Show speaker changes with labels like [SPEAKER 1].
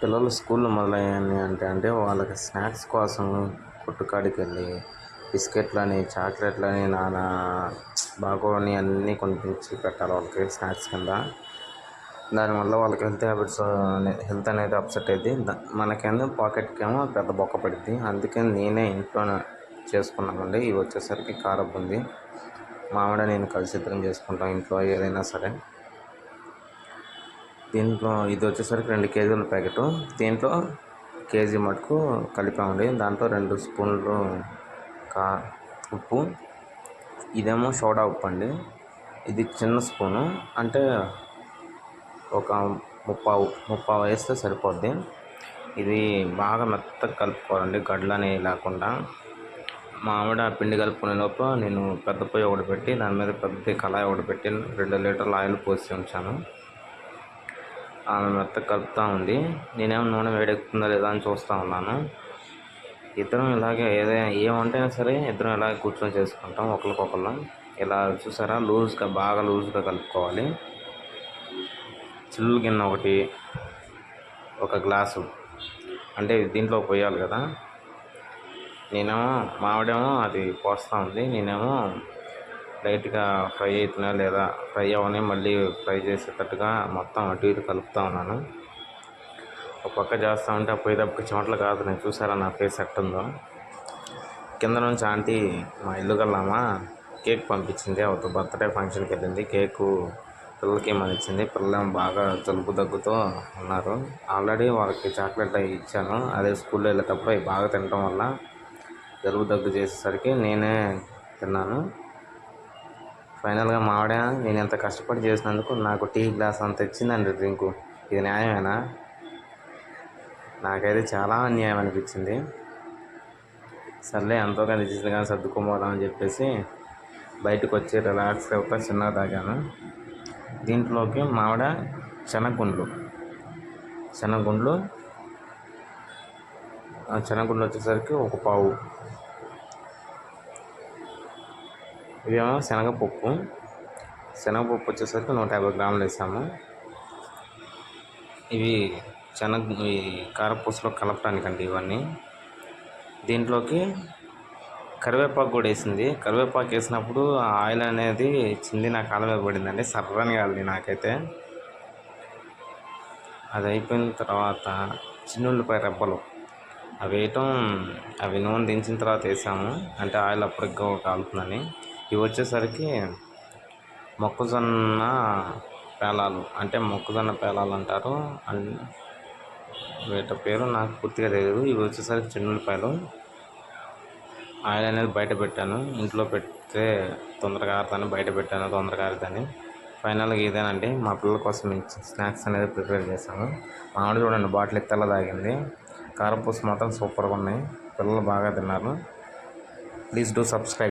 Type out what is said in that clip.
[SPEAKER 1] పిల్లలు స్కూల్లో మొదలయ్యాయి అంటే అంటే వాళ్ళకి స్నాక్స్ కోసం కొట్టుకాడికి వెళ్ళి బిస్కెట్లని చాక్లెట్లని నానా బాగోని అన్నీ కొనిపించి పెట్టాలి వాళ్ళకి స్నాక్స్ కింద. దానివల్ల వాళ్ళకి హెల్త్ హ్యాబిట్స్ హెల్త్ అనేది అప్సెట్ అయింది మనకేమో పాకెట్కేమో పెద్ద బొక్క పడింది అందుకే నేనే ఇంట్లోనే చేసుకున్నామండి. ఇవి వచ్చేసరికి కారం ఉంది మామిడ నేను కలిసి ఇద్దరం చేసుకుంటాం ఇంట్లో ఏదైనా సరే. దీంట్లో ఇది వచ్చేసరికి రెండు కేజీల ప్యాకెట్. దీంట్లో కేజీ మటుకు కలిపామండి దాంట్లో రెండు స్పూన్లు కా ఉప్పు. ఇదేమో సోడా ఉప్పు అండి. ఇది చిన్న స్పూను. అంటే ఒక ముప్పావు ముప్పావు వేస్తే సరిపోద్ది. ఇది బాగా మెత్తగా కలుపుకోవాలండి గడ్డలని లేకుండా. మామిడి పిండి కలుపుకునే లోపు నేను పెద్ద పొయ్యి ఒకటి పెట్టి దాని మీద పెద్ద కళాయి ఒకటి పెట్టి రెండు లీటర్ల ఆయిల్ పోసి ఉంచాను. ఆమె మెత్తగా కలుపుతూ ఉంది. నేనేమో నూనె వేడెక్కుతుందా లేదా అని చూస్తూ ఉన్నాను. ఇద్దరం ఇలాగే ఏదైనా ఏ వంటైనా సరే ఇద్దరం ఇలాగే కూర్చొని చేసుకుంటాం ఒకరికొకరు ఇలా చూసారా? లూజ్గా బాగా లూజ్గా కలుపుకోవాలి. చిల్లు గిన్నె ఒకటి ఒక గ్లాసు. అంటే దీంట్లో పోయాలి కదా. నేనేమో మావిడేమో అది పోస్తూ ఉంది. నేనేమో లైట్గా ఫ్రై అవుతున్నా లేదా ఫ్రై అవ్వని మళ్ళీ ఫ్రై చేసేటట్టుగా మొత్తం అటు ఇటు కలుపుతూ ఉన్నాను. ఒక పక్క చేస్తూ ఉంటే ఆ పోయేటప్పుడు చెమటలు కాదు. నేను చూసారా నా ఫేస్ ఎట్ ఉందో? కింద నుంచి ఆంటీ మా ఇల్లు కల్లామా? కేక్ పంపించింది. ఒక బర్త్డే ఫంక్షన్కి వెళ్ళింది. కేకు పిల్లలకి ఏమని ఇచ్చింది? పిల్లలు బాగా జలుబు దగ్గుతో ఉన్నారు. ఆల్రెడీ వాళ్ళకి చాక్లెట్ అవి ఇచ్చాను. అదే స్కూల్లో వెళ్ళేటప్పుడు అవి బాగా తినడం వల్ల జలుబు దగ్గు చేసేసరికి నేనే తిన్నాను. ఫైనల్గా మావిడ నేను ఎంత కష్టపడి చేసినందుకు నాకు టీ గ్లాస్ అంత ఇచ్చిందండి డ్రింకు. ఇది న్యాయమేనా? నాకైతే చాలా అన్యాయం అనిపించింది. సర్లే ఎంతో కానీ ఇచ్చింది కానీ సర్దుకోమోదాం అని చెప్పేసి బయటకు వచ్చి రిలాక్స్ అవుతా చిన్నగా తాగాను. దీంట్లోకి మావిడ శనగగుండ్లు. శనగగుండ్లు శనగుండ్లు వచ్చేసరికి ఒక పావు. ఇదేమో శనగపప్పు. శనగపప్పు వచ్చేసరికి నూట యాభై గ్రాములు వేసాము. ఇవి శనగ ఈ కారపూసలో కలపడానికండి ఇవన్నీ. దీంట్లోకి కరివేపాకు కూడా వేసింది. కరివేపాకు వేసినప్పుడు ఆయిల్ అనేది చింది నా కాలం పడిందండి. సర్రని కాలి నాకైతే. అది అయిపోయిన తర్వాత చిన్నుల్లిపాయ రెబ్బలు అవి వేయటం అవి నూనె దించిన తర్వాత వేసాము. అంటే ఆయిల్ అప్పటికి కాలుతుందని. ఇవి వచ్చేసరికి మొక్కజొన్న పేలాలు అంటే మొక్కజొన్న పేలాలు అంటారు. అండ్ వీటి పేరు నాకు పూర్తిగా తెలియదు ఇవి వచ్చేసరికి చిన్నులపాయలు ఆయిల్ అనేది బయట పెట్టాను. ఇంట్లో పెడితే తొందరగా ఆరుతాను బయట పెట్టాను తొందరగా ఆరుతాను. ఫైనల్గా ఇదేనండి మా పిల్లల కోసం స్నాక్స్ అనేది ప్రిపేర్ చేశాము మామిడి చూడండి బాటిల్ తెల్ల తాగింది. కారపూస మాత్రం సూపర్గా ఉన్నాయి. పిల్లలు బాగా తిన్నారు. Please do subscribe.